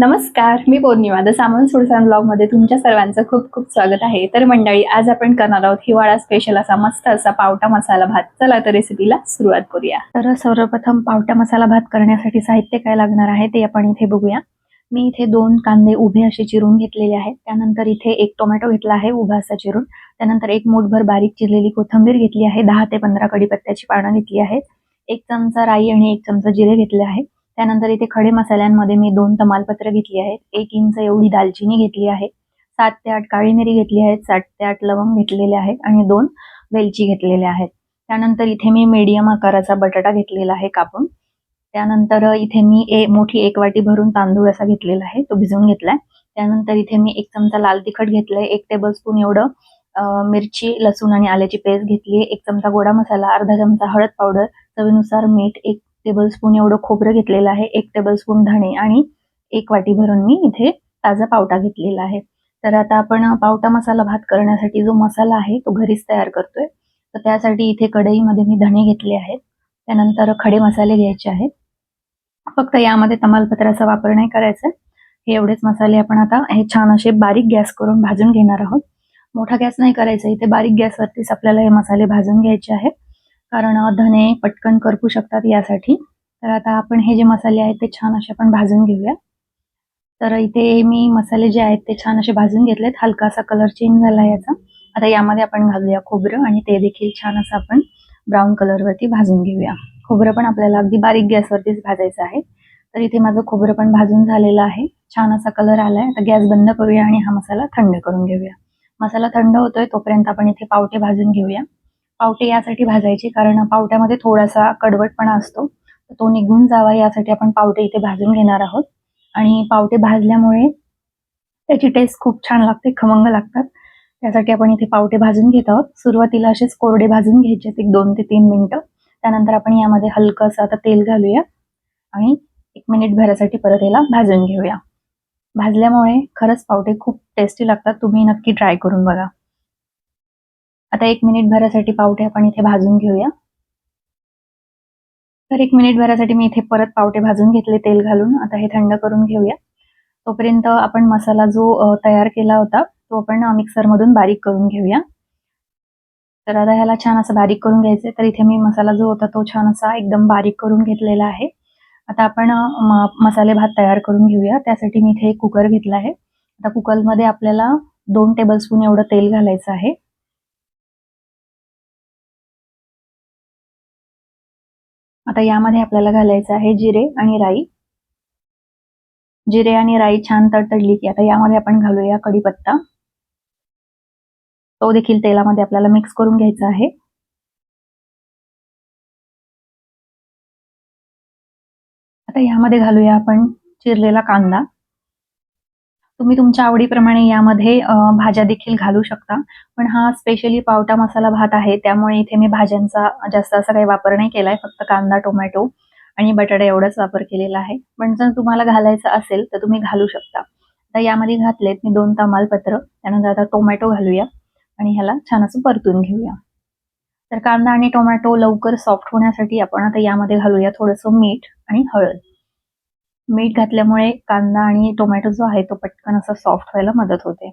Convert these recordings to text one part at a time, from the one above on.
नमस्कार मी पौर्णिमा द सामान सुडसान ब्लॉगमध्ये तुमच्या सर्वांचं खूप खूप स्वागत आहे. तर मंडळी आज आपण करणार आहोत हिवाळा स्पेशल असा मस्त असा पावटा मसाला भात. चला तर रेसिपीला सुरुवात करूया. तर सर्वप्रथम पावटा मसाला भात करण्यासाठी साहित्य काय लागणार आहे ते आपण इथे बघूया. मी इथे दोन कांदे उभे असे चिरून घेतलेले आहेत. त्यानंतर इथे एक टोमॅटो घेतला आहे उभा असा चिरून. त्यानंतर एक मूठभर बारीक चिरलेली कोथिंबीर घेतली आहे दहा ते पंधरा कडीपत्त्याची पानं घेतली आहेत. एक चमचा राई आणि एक चमचा जिरे घेतले आहे त्यानंतर इथे खडे मसाल्यांमध्ये मी दोन तमालपत्र घेतली आहेत. एक इंच एवढी दालचिनी घेतली आहे. सात ते आठ काळी मिरी घेतली आहेत. सात ते आठ लवंग घेतलेले आहेत आणि दोन वेलची घेतलेल्या आहेत. त्यानंतर इथे मी मीडियम आकाराचा बटाटा घेतलेला आहे कापून. त्यानंतर इथे मी ए मोठी एक वाटी भरून तांदूळ असा घेतलेला आहे. तो भिजवून घेतलाय. त्यानंतर इथे मी एक चमचा लाल तिखट घेतलंय. एक टेबलस्पून एवढं मिरची लसूण आणि आल्याची पेस्ट घेतली एक चमचा गोडा मसाला अर्धा चमचा हळद पावडर चवीनुसार मीठ एक टेबलस्पून एवढं खोबरं घेतलेलं आहे एक टेबलस्पून धणे आणि एक वाटी भरून मी इथे ताजा पावटा घेतलेला आहे. तर आता आपण पावटा मसाला भात करण्यासाठी जो मसाला आहे तो घरीच तयार करतोय. तर त्यासाठी इथे कढईमध्ये मी धणे घेतले आहेत. त्यानंतर खडे मसाले घ्यायचे आहेत. फक्त यामध्ये तमालपत्राचा वापर नाही करायचा हे एवढेच मसाले आपण आता हे छान असे बारीक गॅस करून भाजून घेणार आहोत. मोठा गॅस नाही करायचा. इथे बारीक गॅसवरतीच आपल्याला हे मसाले भाजून घ्यायचे आहेत. कारण धने पटकन करपू शकतात यासाठी. तर आता आपण हे जे मसाले आहेत ते छान असे आपण भाजून घेऊया. तर इथे मी मसाले जे आहेत ते छान असे भाजून घेतलेत. हलकासा कलर चेंज झाला याचा. आता यामध्ये आपण घालूया खोबरं आणि ते देखील छान असं आपण ब्राऊन कलरवरती भाजून घेऊया. खोबरं पण आपल्याला अगदी बारीक गॅसवरतीच भाजायचं आहे. तर इथे माझं खोबरं पण भाजून झालेलं आहे. छान असा कलर आलाय. आता गॅस बंद करूया आणि हा मसाला थंड करून घेऊया. मसाला थंड होतोय तोपर्यंत आपण इथे पावटे भाजून घेऊया. पावटे यासाठी भाजायचे कारण पावट्यामध्ये थोडासा कडवटपणा असतो. तो निघून जावा यासाठी आपण पावटे इथे भाजून घेणार आहोत. आणि पावटे भाजल्यामुळे त्याची टेस्ट खूप छान लागते खमंग लागतात. त्यासाठी आपण इथे पावटे भाजून घेत आहोत. सुरुवातीला असेच कोरडे भाजून घ्यायचे एक दोन ते तीन मिनिटं. त्यानंतर आपण यामध्ये हलकंसं आता तेल घालूया. आणि एक मिनिट भरासाठी परत याला भाजून घेऊया. भाजल्यामुळे खरंच पावटे खूप टेस्टी लागतात. तुम्ही नक्की ट्राय करून बघा. आता एक मिनिट भरासाठी पावटे आपण इथे भाजून घेऊया. तर एक मिनिट भरासाठी मी इथे परत पावटे भाजून घेतले तेल घालून. आता हे थंड करून घेऊया. तोपर्यंत आपण मसाला जो तयार केला होता तो आपण मिक्सरमधून बारीक करून घेऊया. तर आता ह्याला छान असं बारीक करून घ्यायचंय तर इथे मी मसाला जो होता तो छान असा एकदम बारीक करून घेतलेला आहे. आता आपण मसाले भात तयार करून घेऊया. त्यासाठी मी इथे एक कुकर घेतला आहे. आता कुकरमध्ये आपल्याला दोन टेबलस्पून एवढं तेल घालायचं आहे. आता यामध्ये आपल्याला घालायचं आहे जिरे आणि राई. जिरे आणि राई छान तडतडली की आता यामध्ये आपण घालूया कढीपत्ता. तो देखील तेलामध्ये आपल्याला मिक्स करून घ्यायचा आहे. आता यामध्ये घालूया आपण चिरलेला कांदा. तुम्ही तुमच्या आवडीप्रमाणे यामध्ये भाज्या देखील घालू शकता. पण हा स्पेशली पावटा मसाला भात आहे त्यामुळे इथे मी भाज्यांचा जास्त असा काही वापर नाही केलाय फक्त कांदा टोमॅटो आणि बटाटा एवढाच वापर केलेला आहे. पण जर तुम्हाला घालायचं असेल तर तुम्ही घालू शकता. आता यामध्ये घातलेत मी दोन तमालपत्र त्यानंतर आता टोमॅटो घालूया आणि ह्याला छान असं परतून घेऊया. तर कांदा आणि टोमॅटो लवकर सॉफ्ट होण्यासाठी आपण आता यामध्ये घालूया थोडंसं मीठ आणि हळद. मीठ घातल्यामुळे कांदा आणि टोमॅटो जो आहे तो पटकन असा सॉफ्ट व्हायला मदत होते.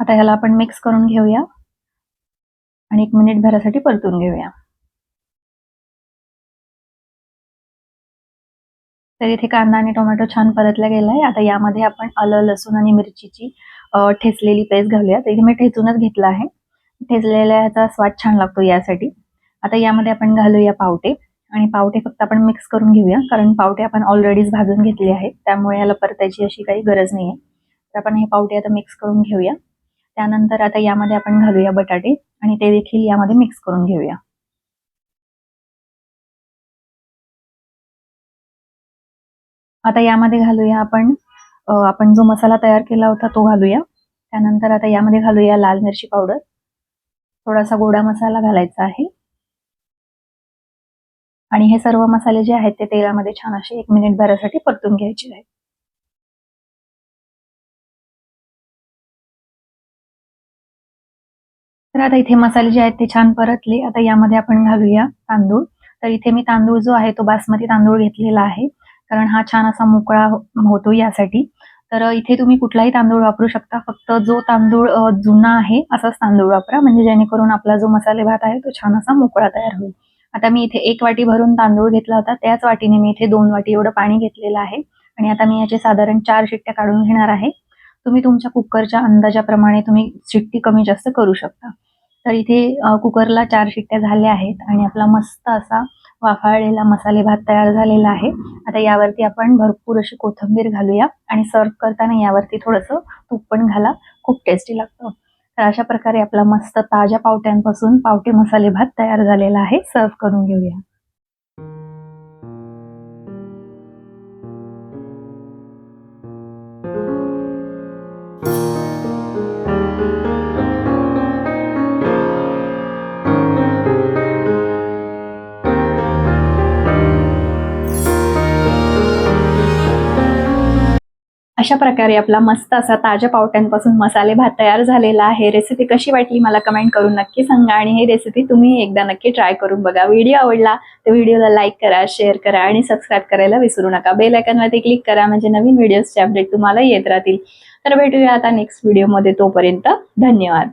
आता ह्याला आपण मिक्स करून घेऊया. आणि एक मिनिट भरासाठी परतून घेऊया. तर इथे कांदा आणि टोमॅटो छान परतला गेलाय. आता यामध्ये आपण आलं लसूण आणि मिरचीची ठेचलेली पेस्ट घालूया. तर इथे मी ठेचूनच घेतला आहे. ठेचलेल्याचा स्वाद छान लागतो यासाठी. आता यामध्ये आपण घालूया पावटे. आणि पावटे फक्त आपण मिक्स करून घेऊया कारण पावटे आपण ऑलरेडीच भाजून घेतले आहेत. त्यामुळे याला परतायची अशी काही गरज नाही आहे तर आपण हे पावटे आता मिक्स करून घेऊया. त्यानंतर आता यामध्ये आपण घालूया बटाटे. आणि ते देखील यामध्ये मिक्स करून घेऊया. आता यामध्ये घालूया आपण आपण जो मसाला तयार केला होता तो घालूया. त्यानंतर आता यामध्ये घालूया लाल मिरची पावडर. थोडासा गोडा मसाला घालायचा आहे. आणि हे सर्व मसाले जे आहेत ते तेलामध्ये छान असे एक मिनिट भरासाठी परतून घ्यायचे आहेत. तर आता इथे मसाले जे आहेत ते छान परतले. आता यामध्ये आपण घालूया तांदूळ. तर इथे मी तांदूळ जो आहे तो बासमती तांदूळ घेतलेला आहे. कारण हा छान असा मोकळा होतो यासाठी. तर इथे तुम्ही कुठलाही तांदूळ वापरू शकता. फक्त जो तांदूळ जुना आहे असाच तांदूळ वापरा. म्हणजे जेणेकरून आपला जो मसाले भात आहे तो छान असा मोकळा तयार होईल. आता मी इथे एक वाटी भरून तांदूळ घेतला होता. त्याच वाटीने मी इथे दोन वाटी एवढं पाणी घेतलेलं आहे. आणि आता मी याचे साधारण चार शिट्ट्या काढून घेणार आहे. तुम्ही तुमच्या कुकरच्या अंदाजाप्रमाणे तुम्ही शिट्टी कमी जास्त करू शकता. तर इथे कुकरला चार शिट्ट्या झाल्या आहेत. आणि आपला मस्त असा वाफाळलेला मसाले भात तयार झालेला आहे. आता यावरती आपण भरपूर अशी कोथिंबीर घालूया आणि सर्व करताना यावरती थोडंसं तूप पण घाला. खूप टेस्टी लागतं. तर अशा प्रकारे आपला मस्त ताज्या पावट्यांपासून पावटे मसाले भात तयार झालेला आहे. सर्व करून घेऊया. अशा प्रकारे आपला मस्त असा ताज्या पावट्यांपासून मसाले भात तयार झालेला आहे. रेसिपी कशी वाटली मला कमेंट करून नक्की सांगा आणि ही रेसिपी तुम्ही एकदा नक्की ट्राय करून बघा. व्हिडिओ आवडला तर व्हिडिओला लाईक करा शेअर करा आणि सबस्क्राईब करायला विसरू नका. बेल आयकॉनवरती क्लिक करा म्हणजे नवीन व्हिडिओजचे अपडेट तुम्हाला येत राहतील. तर भेटूया आता नेक्स्ट व्हिडिओमध्ये तोपर्यंत धन्यवाद.